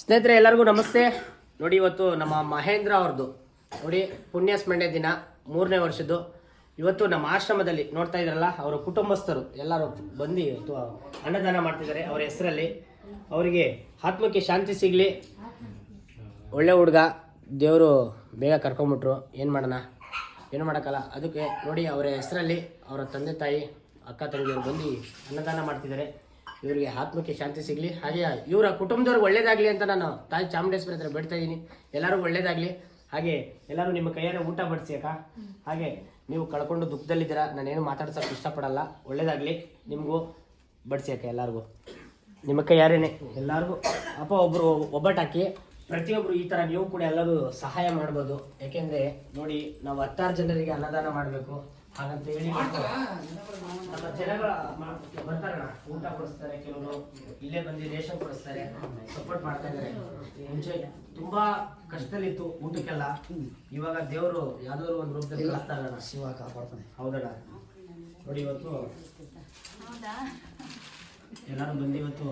ಸ್ನೇಹಿತರೆ, ಎಲ್ಲರಿಗೂ ನಮಸ್ತೆ. ನೋಡಿ, ಇವತ್ತು ನಮ್ಮ ಮಹೇಂದ್ರ ಅವ್ರದ್ದು. ನೋಡಿ ಪುಣ್ಯ ಸ್ಮರಣೆ ದಿನ, ಮೂರನೇ ವರ್ಷದ್ದು. ಇವತ್ತು ನಮ್ಮ ಆಶ್ರಮದಲ್ಲಿ ನೋಡ್ತಾ ಇದ್ರಲ್ಲ, ಅವರ ಕುಟುಂಬಸ್ಥರು, ಎಲ್ಲರೂ ಬಂದು ಇವತ್ತು ಅನ್ನದಾನ ಮಾಡ್ತಿದ್ದಾರೆ ಅವರ ಹೆಸರಲ್ಲಿ. ಅವರಿಗೆ ಆತ್ಮಕ್ಕೆ ಶಾಂತಿ ಸಿಗಲಿ. ಒಳ್ಳೆ ಹುಡುಗ, ದೇವರು ಬೇಗ ಕರ್ಕೊಂಬಿಟ್ರು. ಏನು ಮಾಡೋಣ? ಏನು ಮಾಡೋಕ್ಕಲ್ಲ. ಅದಕ್ಕೆ ನೋಡಿ, ಅವರ ಹೆಸರಲ್ಲಿ, ಅವರ ತಂದೆ ತಾಯಿ, ಅಕ್ಕ ತಂಗಿಯವರು ಬಂದು ಅನ್ನದಾನ ಮಾಡ್ತಿದ್ದಾರೆ. ಇವರಿಗೆ ಆತ್ಮಕ್ಕೆ ಶಾಂತಿ ಸಿಗಲಿ. ಹಾಗೆ ಇವರ ಕುಟುಂಬದವ್ರಿಗೆ ಒಳ್ಳೇದಾಗಲಿ ಅಂತ ನಾನು ತಾಯಿ ಚಾಮುಂಡೇಶ್ವರಿ ಹತ್ರ ಬಿಡ್ತಾ ಇದ್ದೀನಿ ಎಲ್ಲರಿಗೂ ಒಳ್ಳೇದಾಗಲಿ. ಹಾಗೆ ಎಲ್ಲರೂ ನಿಮ್ಮ ಕೈಯಾರೆ ಊಟ ಬಡಿಸಿ ಅಕ್ಕ. ಹಾಗೆ ನೀವು ಕಳ್ಕೊಂಡು ದುಃಖದಲ್ಲಿದ್ದೀರಾ ನಾನೇನು ಮಾತಾಡ್ಸೋಕೆ ಇಷ್ಟಪಡಲ್ಲ. ಒಳ್ಳೇದಾಗಲಿ. ನಿಮಗೂ ಬಡಿಸಿ ಅಕ್ಕ ಎಲ್ಲರಿಗೂ. ನಿಮ್ಮ ಕೈಯಾರೇನೆ ಎಲ್ಲರಿಗೂ. ಅಪ್ಪ ಒಬ್ಬರು ಒಬ್ಬಟ್ಟು ಹಾಕಿ ಪ್ರತಿಯೊಬ್ರು ಈ ಥರ ನೀವು ಕೂಡ ಎಲ್ಲರೂ ಸಹಾಯ ಮಾಡ್ಬೋದು. ಯಾಕೆಂದರೆ ನೋಡಿ, ನಾವು ಹತ್ತಾರು ಜನರಿಗೆ ಅನ್ನದಾನ ಮಾಡಬೇಕು. ಹಾಗಂತ ಹೇಳಿ ಮಾಡ್ತಾರೆ. ನಮ್ಮ ಜನಗಳ ಬರ್ತಾರಣ ಬರ್ತಾರಣ್ಣ. ಊಟ ಕೊಡಿಸ್ತಾರೆ ಕೆಲವರು ಇಲ್ಲೇ ಬಂದು ರೇಷನ್ ಕೊಡಿಸ್ತಾರೆ ಸಪೋರ್ಟ್ ಮಾಡ್ತಾ ಇದ್ದಾರೆ. ಮುಂಚೆ ತುಂಬಾ ಕಷ್ಟದಲ್ಲಿತ್ತು ಊಟಕ್ಕೆಲ್ಲ. ಇವಾಗ ದೇವರು ಯಾವ್ದಾದ್ರು ಒಂದು ರೂಪದಲ್ಲಿ ಕಳಿಸ್ತಾರಣ ಶಿವ ಕಾಪಾಡ್ತಾನೆ. ಹೌದಣ್ಣ. ನೋಡಿ ಇವತ್ತು ಎಲ್ಲರೂ ಬಂದು ಇವತ್ತು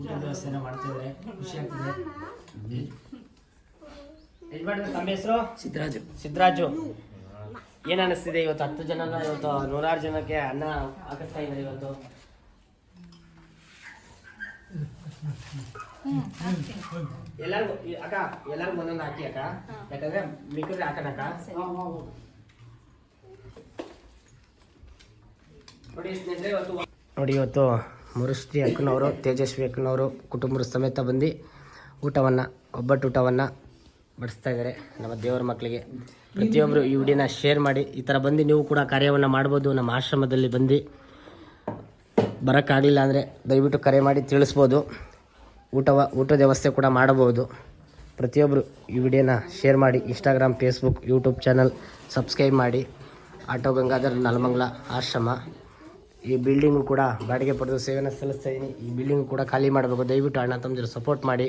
ಊಟದ ವ್ಯವಸ್ಥೆನ ಮಾಡ್ತಿದ್ದಾರೆ ಖುಷಿ ಆಗ್ತಿದೆ. ಮಾಡಿದ್ರೆ ತಮ್ಮ ಹೆಸರು? ಸಿದ್ದರಾಜು ಸಿದ್ದರಾಜು ಏನ್ ಅನಿಸ್ತಿದೆ ಇವತ್ತು ಹತ್ತು ಜನ ಇವತ್ತು ನೂರಾರು ಜನಕ್ಕೆ ಅನ್ನ ಹಾಕಿಸ್ತಾ ಇದ್ದಾರೆ ಇವತ್ತು? ಎಲ್ಲರಿಗೂ ಅಕ್ಕ, ಎಲ್ಲರಿಗೂ ಒಂದೊಂದು ಹಾಕಿ ಅಕ್ಕ. ಯಾಕಂದ್ರೆ ಮಿಕ್ಕಿದ್ರೆ ಹಾಕಣಕ್ಕ ನೋಡಿ ಇವತ್ತು ನೋಡಿ ಇವತ್ತು ಮುರುಶ್ರೀ ಅಕ್ಕನವರು, ತೇಜಸ್ವಿ ಅಕ್ಕನವರು ಕುಟುಂಬದ ಸಮೇತ ಬಂದು ಊಟವನ್ನು, ಒಬ್ಬಟ್ಟು ಊಟವನ್ನು ಬಡಿಸ್ತಾ ಇದ್ದಾರೆ ನಮ್ಮ ದೇವರ ಮಕ್ಕಳಿಗೆ ಪ್ರತಿಯೊಬ್ಬರು ಈ ವಿಡಿಯೋನ ಶೇರ್ ಮಾಡಿ, ಈ ಥರ ಬಂದು ನೀವು ಕೂಡ ಕಾರ್ಯವನ್ನು ಮಾಡ್ಬೋದು, ನಮ್ಮ ಆಶ್ರಮದಲ್ಲಿ ಬಂದು ಬರೋಕ್ಕಾಗಲಿಲ್ಲ ಅಂದರೆ ದಯವಿಟ್ಟು ಕರೆ ಮಾಡಿ ತಿಳಿಸ್ಬೋದು. ಊಟವ ಊಟದ ವ್ಯವಸ್ಥೆ ಕೂಡ ಮಾಡಬಹುದು. ಪ್ರತಿಯೊಬ್ಬರು ಈ ವಿಡಿಯೋನ ಶೇರ್ ಮಾಡಿ Instagram Facebook YouTube channel subscribe ಮಾಡಿ. ಆಟೋ ಗಂಗಾಧರ್ ನಲಮಂಗಲ ಆಶ್ರಮ. ಈ ಬಿಲ್ಡಿಂಗು ಕೂಡ ಬಾಡಿಗೆ ಪಡೆದು ಸೇವೆನ ಸಲ್ಲಿಸ್ತಾ ಇದ್ದೀನಿ ಈ ಬಿಲ್ಡಿಂಗ್ ಕೂಡ ಖಾಲಿ ಮಾಡಬೇಕು. ದಯವಿಟ್ಟು ಅಣ್ಣ ತಮ್ಮದಿರು ಸಪೋರ್ಟ್ ಮಾಡಿ.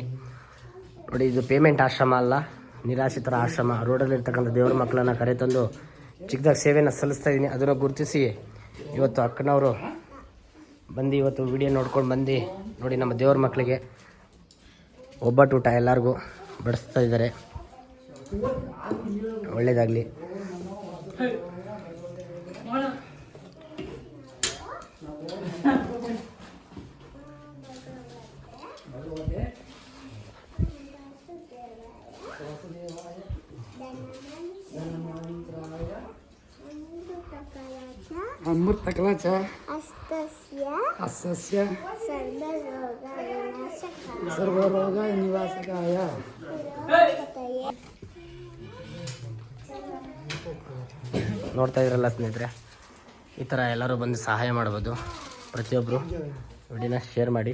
ನೋಡಿ, ಇದು ಪೇಮೆಂಟ್ ಆಶ್ರಮ ಅಲ್ಲ. ನಿರಾಶ್ರಿತರ ಆಶ್ರಮ ರೋಡಲ್ಲಿರ್ತಕ್ಕಂಥ ದೇವರ ಮಕ್ಕಳನ್ನು ಕರೆತಂದು ಚಿಕ್ಕದಾಗಿ ಸೇವೆಯನ್ನು ಸಲ್ಲಿಸ್ತಾ ಇದ್ದೀನಿ ಅದನ್ನು ಗುರುತಿಸಿ ಇವತ್ತು ಅಕ್ಕನವರು ಬಂದು ಇವತ್ತು ವಿಡಿಯೋ ನೋಡ್ಕೊಂಡು ಬಂದು ನೋಡಿ ನಮ್ಮ ದೇವ್ರ ಮಕ್ಕಳಿಗೆ ಒಬ್ಬಟ್ಟು ಊಟ ಎಲ್ಲರಿಗೂ ಬಡಿಸ್ತಾ ಇದ್ದಾರೆ. ಒಳ್ಳೇದಾಗಲಿ. ಅಮೃತ ಕಲಾಚ. ಅಸ್ಸಸ್ಯ ಸರ್ವರೋಗ ನಿವಾಸಕಾಯ ನೋಡ್ತಾ ಇದ್ರಲ್ಲ ಸ್ನೇಹಿತರೆ ಈ ಥರ ಎಲ್ಲರೂ ಬಂದು ಸಹಾಯ ಮಾಡ್ಬೋದು. ಪ್ರತಿಯೊಬ್ಬರು ವಿಡಿಯೋನ ಶೇರ್ ಮಾಡಿ.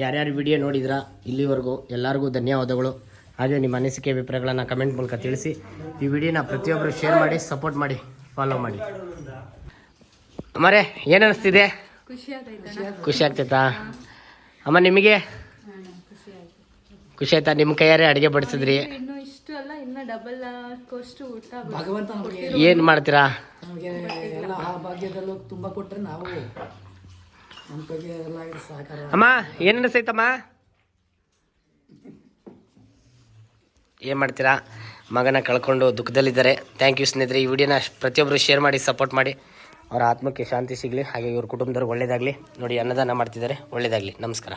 ಯಾರ್ಯಾರು ವಿಡಿಯೋ ನೋಡಿದ್ರಾ ಇಲ್ಲಿವರೆಗೂ ಎಲ್ಲರಿಗೂ ಧನ್ಯವಾದಗಳು. ಹಾಗೆ ನಿಮ್ಮ ಅನಿಸಿಕೆ ಅಭಿಪ್ರಾಯಗಳನ್ನು ಕಮೆಂಟ್ ಮೂಲಕ ತಿಳಿಸಿ. ಈ ವಿಡಿಯೋನ ಪ್ರತಿಯೊಬ್ಬರು ಶೇರ್ ಮಾಡಿ ಸಪೋರ್ಟ್ ಮಾಡಿ ಫಾಲೋ ಮಾಡಿ. ಅಮ್ಮರೇ ಏನು ಅನಿಸ್ತಿದೆ? ಖುಷಿ ಆಗ್ತೈತಾ? ಅಮ್ಮ ನಿಮಗೆ? ಖುಷಿ ಆಯ್ತಾ? ನಿಮ್ಮ ಕೈಯಾರೇ ಅಡುಗೆ ಬಡಿಸಿದ್ರಿ. ಏನು ಮಾಡ್ತೀರಾ? ಅಮ್ಮ, ಏನು ಅನಿಸ್ತೈತಮ್ಮ ಏನು ಮಾಡ್ತೀರಾ? ಮಗನ ಕಳ್ಕೊಂಡು ದುಃಖದಲ್ಲಿದ್ದಾರೆ. ಥ್ಯಾಂಕ್ ಯು ಸ್ನೇಹಿತರೆ, ಈ ವಿಡಿಯೋನ ಪ್ರತಿಯೊಬ್ಬರು ಶೇರ್ ಮಾಡಿ ಸಪೋರ್ಟ್ ಮಾಡಿ. ಅವರ ಆತ್ಮಕ್ಕೆ ಶಾಂತಿ ಸಿಗಲಿ, ಹಾಗೆ ಇವ್ರ ಕುಟುಂಬದವ್ರಿಗೆ ಒಳ್ಳೆಯದಾಗಲಿ ನೋಡಿ, ಅನ್ನದಾನ ಮಾಡ್ತಿದ್ದಾರೆ ಒಳ್ಳೆಯದಾಗಲಿ ನಮಸ್ಕಾರ.